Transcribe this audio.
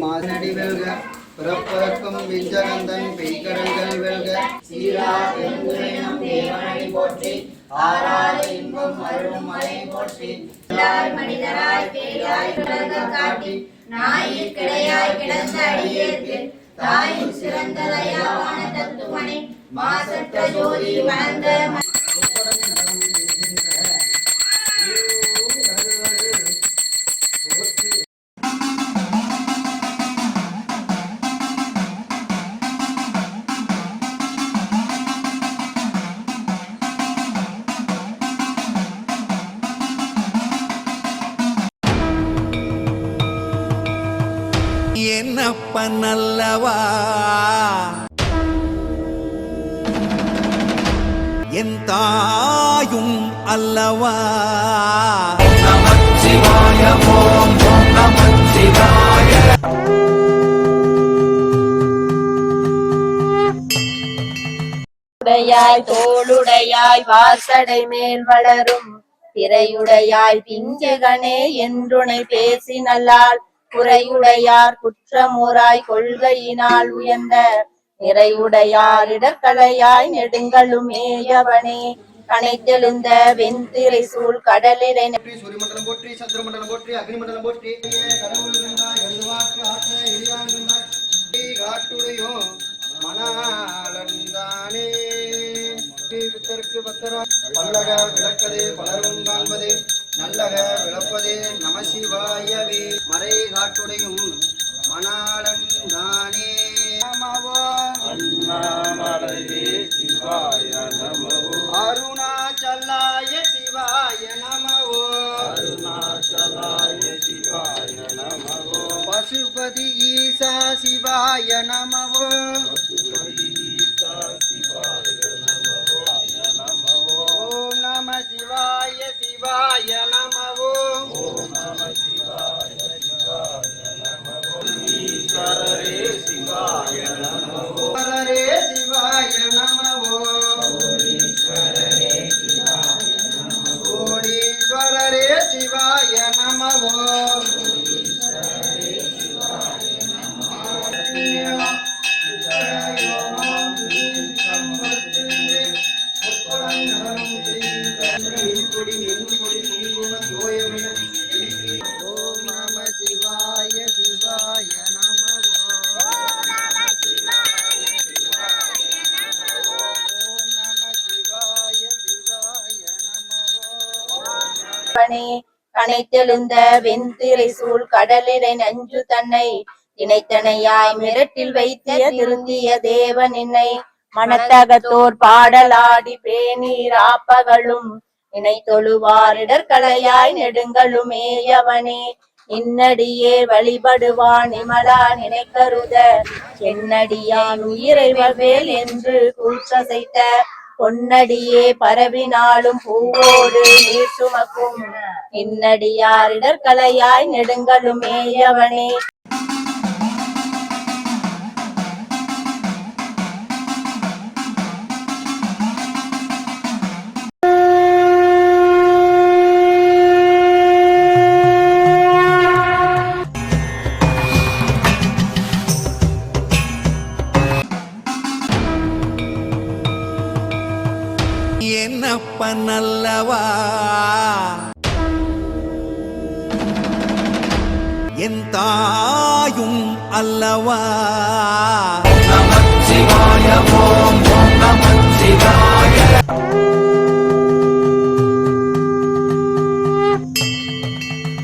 மாசடி வெல்க பிறப்பதற்கும் விஞ்சகந்தன் பெய்கடல்கள் வெல்க. சீரா பெருந்துரையம் தேவனை போற்றி ஆறாத இன்பம் அருளும் மலை போற்றி. மனிதராய் பேயாய் உலகம் காட்டி நாயில் கிடையாய் கிடந்த அடியேற்கு தாயின் சிறந்த தயாவான தத்துவனை மாசற்ற ஜோதி வளர்ந்த என்னப்பன் அல்லவா என் தாயும் அல்லவா? உடையாய் தோளுடையாய் வாசடை மேல் வளரும். திரையுடையாய் பிஞ்சகனே என்றுனை பேசினல்லால் குறையுடையார் குற்றமுறாய் கொள்கையினால் உயர்ந்த நிறையுடையார் இடக்கலையாய் நெடுங்களும் ஏயவனே. கனைத்தெழுந்த வெண்திரை சூழ் கடலிரை போற்றி சூரியமண்டலம் போற்றி சந்திரமண்டலம் போற்றி அக்னிமண்டலம் போற்றி. காட்டுடையோ மணாளந்தானே பித்தருக்கு பத்தரா பல்லக விளக்கதே பலரும் காண்பதே நல்லக விளப்பதே நம பசுபதி ஈசா சிவாய நமவோ ஓம் நம சிவாய சிவாய நமவோ ஓம் நம சிவாய சிவாய நமவோ பணி கனைத்தெழுந்த வெண்திரை சூழ் கடலிலை நஞ்சு தன்னை இணைத்தனையாய் மிரட்டில் வைத்திய திருந்திய தேவன் என்னை. மனத்தகத்தோர் பாடலாடி பேணீர் ஆப்பகளும் இணை தொழுவாரிடற்கலையாய் நெடுங்களும் ஏயவனே. இன்னடியே வழிபடுவான் இமலா நினைக்கருத. என்னடியான் உயிரை வவேல் என்று கூற்றசைத்த பொன்னடியே பரவினாலும் பூவோடு நீர் சுமக்கும். இன்னடியாரிடற்கலையாய் நெடுங்களும் கண்ணப்ப நல்லவா என் தாயும் அல்லவா? நமச்சிவாயமோ